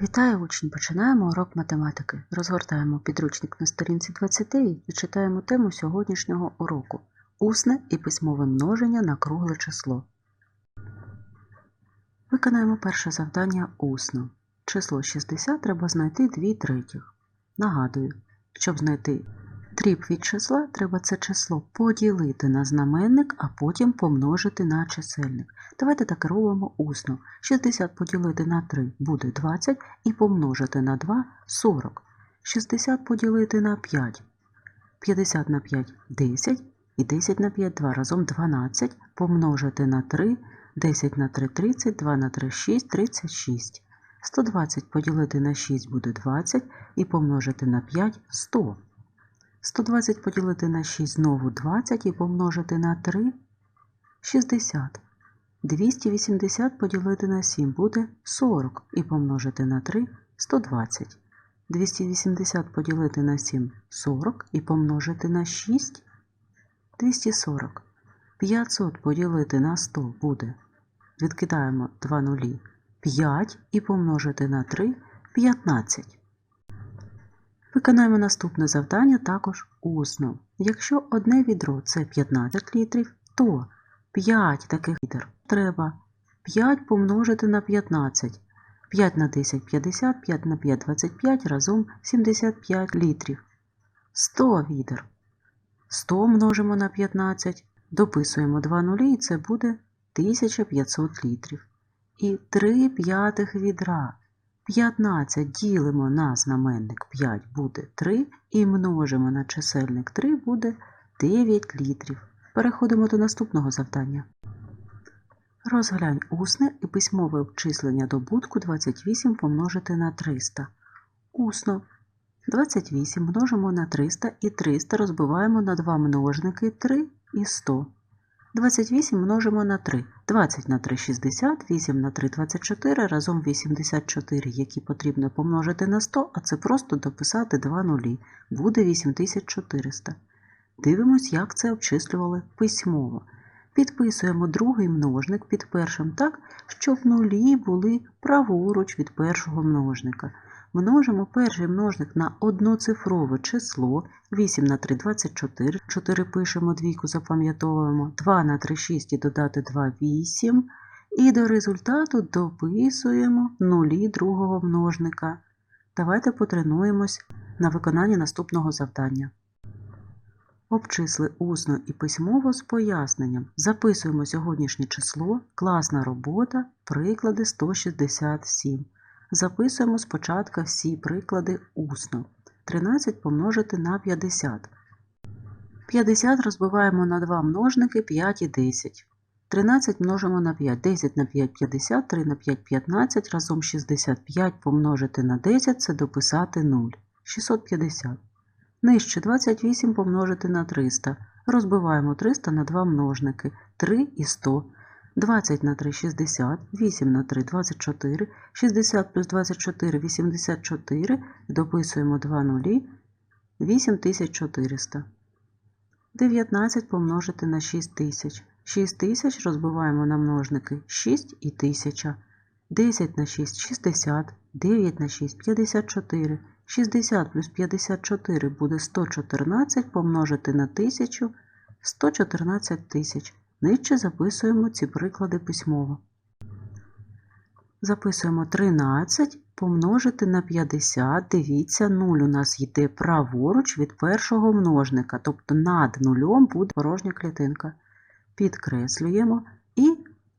Вітаю учні! Починаємо урок математики. Розгортаємо підручник на сторінці 29 і читаємо тему сьогоднішнього уроку Усне і письмове множення на кругле число. Виконаємо перше завдання усно. Число 60 треба знайти 2 третіх. Нагадую, щоб знайти дріб від числа, треба це число поділити на знаменник, а потім помножити на чисельник. Давайте так робимо усно. 60 поділити на 3 буде 20 і помножити на 2 – 40. 60 поділити на 5. 50 на 5 – 10. І 10 на 5 – 2 разом 12. Помножити на 3. 10 на 3 – 30, 2 на 3 – 6, 36. 120 поділити на 6 буде 20 і помножити на 5 – 100. 120 поділити на 6 знову 20 і помножити на 3 – 60. 280 поділити на 7 буде 40 і помножити на 3 – 120. 280 поділити на 7 – 40 і помножити на 6 – 240. 500 поділити на 100 буде. Відкидаємо 2 нулі. 5 і помножити на 3 – 15. Виконаємо наступне завдання також усно. Якщо одне відро це 15 літрів, то 5 таких літр треба 5 помножити на 15. 5 на 10 – 50, 5 на 5 – 25, разом 75 літрів. 100 відер. 100 множимо на 15, дописуємо 2 нулі і це буде 1500 літрів. І 3 п'ятих відра. 15 ділимо на знаменник 5 буде 3 і множимо на чисельник 3 буде 9 літрів. Переходимо до наступного завдання. Розглянь усне і письмове обчислення добутку 28 помножити на 300. Усно 28 множимо на 300 і 300 розбиваємо на два множники 3 і 100. 28 множимо на 3. 20 на 3 – 60, 8 на 3 – 24, разом 84, які потрібно помножити на 100, а це просто дописати 2 нулі. Буде 8400. Дивимось, як це обчислювали письмово. Підписуємо другий множник під першим так, щоб нулі були праворуч від першого множника. Множимо перший множник на одноцифрове число 8 на 3 – 24, 4 пишемо, двійку запам'ятовуємо, 2 на 3 – 6 і додати 2 – 8. І до результату дописуємо нулі другого множника. Давайте потренуємось на виконанні наступного завдання. Обчисли усно і письмово з поясненням. Записуємо сьогоднішнє число, класна робота, приклади 167. Записуємо спочатку всі приклади усно. 13 помножити на 50. 50 розбиваємо на два множники 5 і 10. 13 множимо на 5. 10 на 5 – 50, 3 на 5 – 15, разом 65 помножити на 10 – це дописати 0. 650. Нижче 28 помножити на 300. Розбиваємо 300 на два множники 3 і 100. 20 на 3 – 60, 8 на 3 – 24, 60 плюс 24 – 84, дописуємо 2 нулі, 8400. 19 помножити на 6000. 6000 розбиваємо на множники 6 і 1000. 10 на 6 – 60, 9 на 6 – 54. 60 плюс 54 буде 114 помножити на 1000 – 114 тисяч. Нижче записуємо ці приклади письмово. Записуємо 13 помножити на 50. Дивіться, 0 у нас йде праворуч від першого множника, тобто над нульом буде порожня клітинка. Підкреслюємо і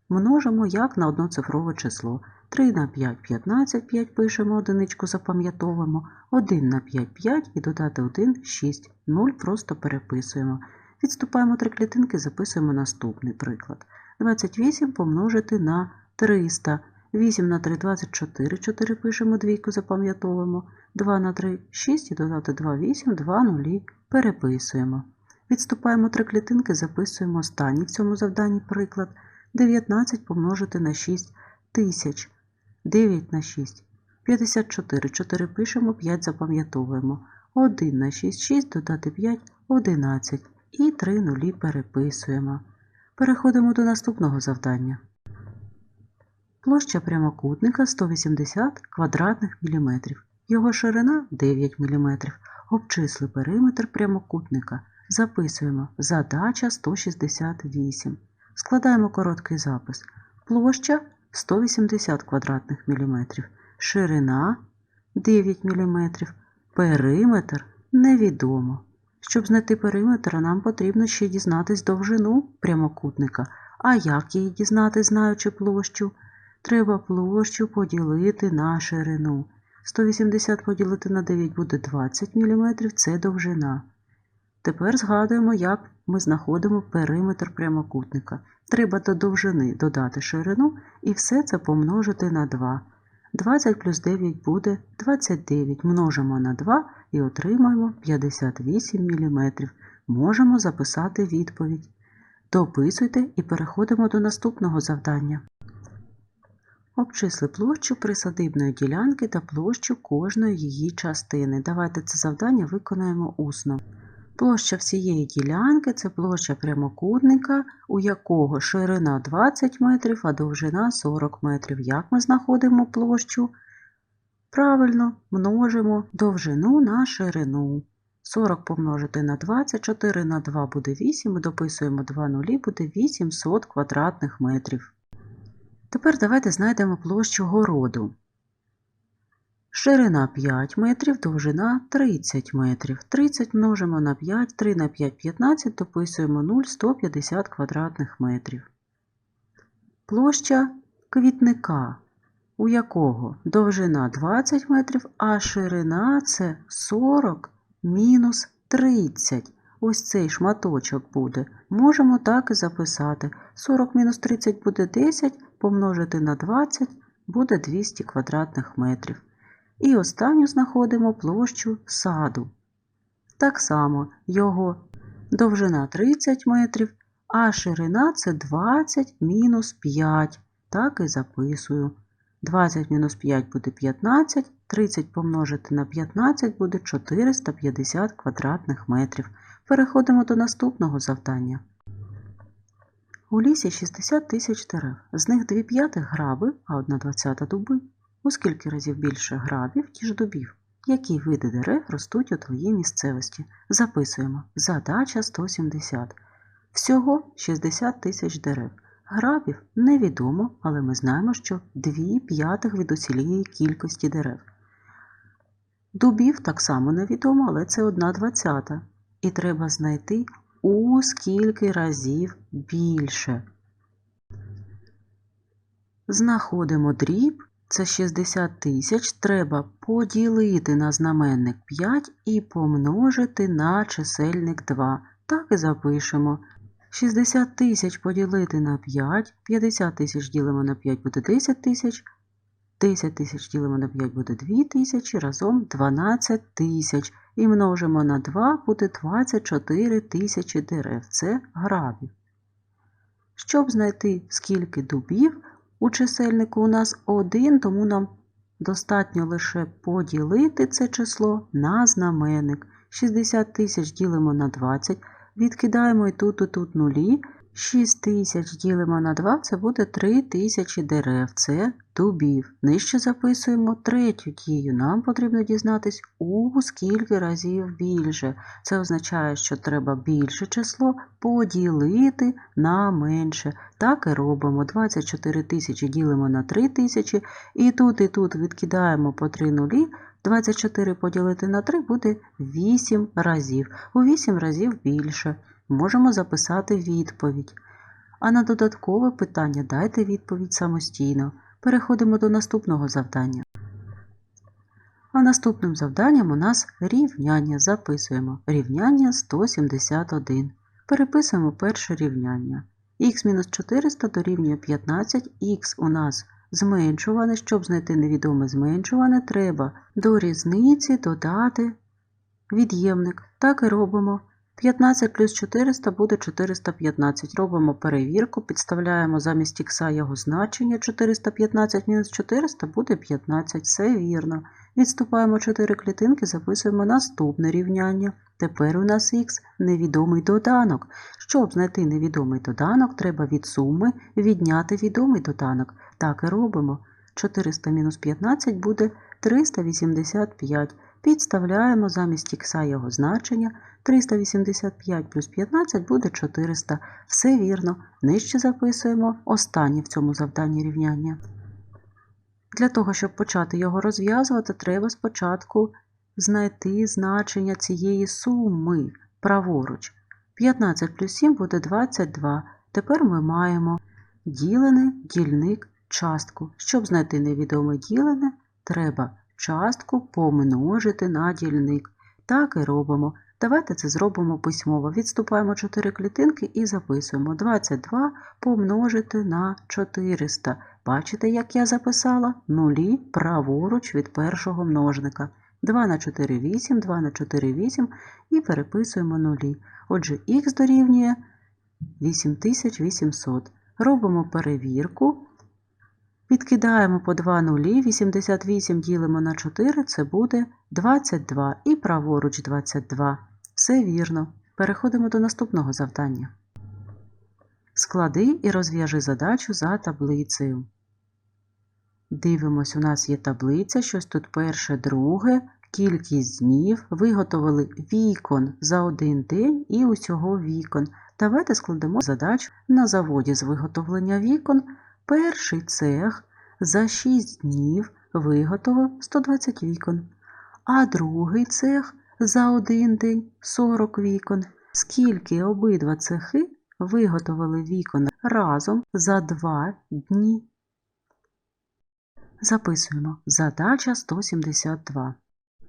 множимо як на одноцифрове число. 3 на 5 – 15, 5 пишемо, одиничку запам'ятовуємо, 1 на 5 – 5 і додати 1 – 6, 0 просто переписуємо. Відступаємо три клітинки, записуємо наступний приклад. 28 помножити на 300. 8 на 3 – 24, 4 пишемо, двійку запам'ятовуємо. 2 на 3 – 6 і додати 2 – 8, 2 нулі переписуємо. Відступаємо три клітинки, записуємо останній в цьому завданні приклад. 19 помножити на 6 тисяч. 9 на 6 – 54, 4 пишемо, 5 запам'ятовуємо. 1 на 6 – 6, додати 5 – 11 і 3 нулі переписуємо. Переходимо до наступного завдання. Площа прямокутника 180 квадратних міліметрів. Його ширина 9 мм. Обчисли периметр прямокутника. Записуємо задача 168. Складаємо короткий запис. Площа 180 квадратних міліметрів. Ширина 9 мм. Периметр невідомо. Щоб знайти периметр, нам потрібно ще дізнатись довжину прямокутника. А як її дізнати, знаючи площу? Треба площу поділити на ширину. 180 поділити на 9 буде 20 мм, це довжина. Тепер згадуємо, як ми знаходимо периметр прямокутника. Треба до довжини додати ширину і все це помножити на 2. 20 плюс 9 буде 29. Множимо на 2 і отримаємо 58 мм. Можемо записати відповідь. Дописуйте і переходимо до наступного завдання. Обчисли площу присадибної ділянки та площу кожної її частини. Давайте це завдання виконаємо усно. Площа всієї ділянки це площа прямокутника, у якого ширина 20 метрів, а довжина 40 метрів. Як ми знаходимо площу? Правильно, множимо довжину на ширину. 40 помножити на 20, 4 на 2 буде 8, ми дописуємо 2 нулі, буде 800 квадратних метрів. Тепер давайте знайдемо площу городу. Ширина 5 метрів, довжина 30 метрів. 30 множимо на 5, 3 на 5 15, дописуємо 0, 150 квадратних метрів. Площа квітника, у якого довжина 20 метрів, а ширина це 40 мінус 30. Ось цей шматочок буде. Можемо так і записати. 40 мінус 30 буде 10, помножити на 20 буде 200 квадратних метрів. І останню знаходимо площу саду. Так само його довжина 30 метрів, а ширина це 20 мінус 5. Так і записую. 20 мінус 5 буде 15, 30 помножити на 15 буде 450 квадратних метрів. Переходимо до наступного завдання. У лісі 60 тисяч дерев. З них 2 п'ятих граби, а 1 двадцята дуби. У скільки разів більше грабів, ніж дубів? Які види дерев ростуть у твоїй місцевості? Записуємо. Задача 170. Всього 60 тисяч дерев. Грабів невідомо, але ми знаємо, що 2 п'ятих від усілієї кількості дерев. Дубів так само невідомо, але це 1 двадцята. І треба знайти у скільки разів більше. Знаходимо дріб, це 60 тисяч, треба поділити на знаменник 5 і помножити на чисельник 2. Так і запишемо. 60 тисяч поділити на 5, 50 тисяч ділимо на 5 буде 10 тисяч, 10 тисяч ділимо на 5 буде 2 тисячі, разом 12 тисяч. І множимо на 2 буде 24 тисячі дерев. Це грабів. Щоб знайти, скільки дубів, у чисельнику у нас 1, тому нам достатньо лише поділити це число на знаменник. 60 тисяч ділимо на 20, відкидаємо і тут, і тут нулі. 6 тисяч ділимо на 2, це буде 3 тисячі дерев, це дубів. Нижче записуємо третю дію. Нам потрібно дізнатись, у скільки разів більше. Це означає, що треба більше число поділити на менше. Так і робимо. 24 тисячі ділимо на 3 тисячі, і тут, і тут відкидаємо по 3 нулі. 24 поділити на 3 буде 8 разів. У 8 разів більше можемо записати відповідь. А на додаткове питання дайте відповідь самостійно. Переходимо до наступного завдання. А наступним завданням у нас рівняння. Записуємо рівняння 171. Переписуємо перше рівняння. х-400 дорівнює 15, х у нас зменшуване. Щоб знайти невідоме зменшуване, треба до різниці додати від'ємник. Так і робимо. 15 плюс 400 буде 415. Робимо перевірку, підставляємо замість х його значення 415 мінус 400 буде 15. Все вірно. Відступаємо 4 клітинки, записуємо наступне рівняння. Тепер у нас х невідомий доданок. Щоб знайти невідомий доданок, треба від суми відняти відомий доданок. Так і робимо. 400 мінус 15 буде 385. Підставляємо замість х його значення. 385 плюс 15 буде 400. Все вірно. Нижче записуємо останнє в цьому завданні рівняння. Для того, щоб почати його розв'язувати, треба спочатку знайти значення цієї суми праворуч. 15 плюс 7 буде 22. Тепер ми маємо ділене, дільник, частку. Щоб знайти невідоме ділене, треба частку помножити на дільник. Так і робимо. Давайте це зробимо письмово. Відступаємо 4 клітинки і записуємо 22 помножити на 400. Бачите, як я записала? Нулі праворуч від першого множника. 2 на 4 – 8, 2 на 4 – 8 і переписуємо нулі. Отже, х дорівнює 8800. Робимо перевірку. Підкидаємо по 2 нулі, 88 ділимо на 4, це буде 22 і праворуч 22. Все вірно. Переходимо до наступного завдання. Склади і розв'яжи задачу за таблицею. Дивимось, у нас є таблиця, щось тут перше, друге, кількість днів, виготовили вікон за один день і усього вікон. Давайте складемо задачу на заводі з виготовлення вікон. Перший цех за 6 днів виготовив 120 вікон, а другий цех за один день 40 вікон. Скільки обидва цехи виготовили вікон разом за 2 дні? Записуємо. Задача 172.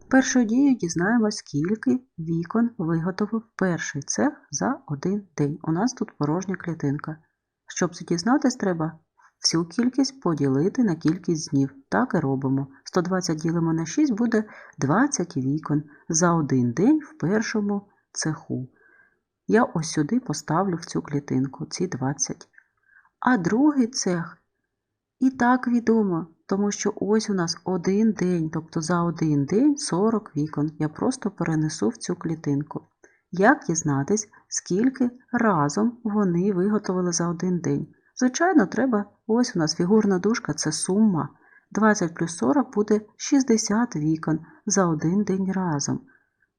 Першою дією дізнаємось, скільки вікон виготовив перший цех за один день. У нас тут порожня клітинка. Щоб це дізнатись, треба всю кількість поділити на кількість днів. Так і робимо. 120 ділимо на 6 буде 20 вікон за один день в першому цеху. Я ось сюди поставлю в цю клітинку ці 20. А другий цех і так відомо, тому що ось у нас один день, тобто за один день 40 вікон. Я просто перенесу в цю клітинку. Як дізнатись, скільки разом вони виготовили за один день? Звичайно, треба, ось у нас фігурна дужка це сума. 20 плюс 40 буде 60 вікон за один день разом.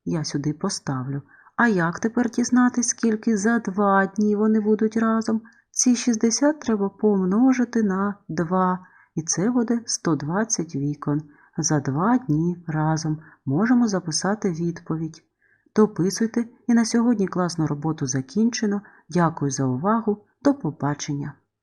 Я сюди поставлю. А як тепер дізнатись, скільки за два дні вони будуть разом? Ці 60 треба помножити на 2, і це буде 120 вікон. За 2 дні разом можемо записати відповідь. Дописуйте і на сьогодні класну роботу закінчено. Дякую за увагу. До побачення!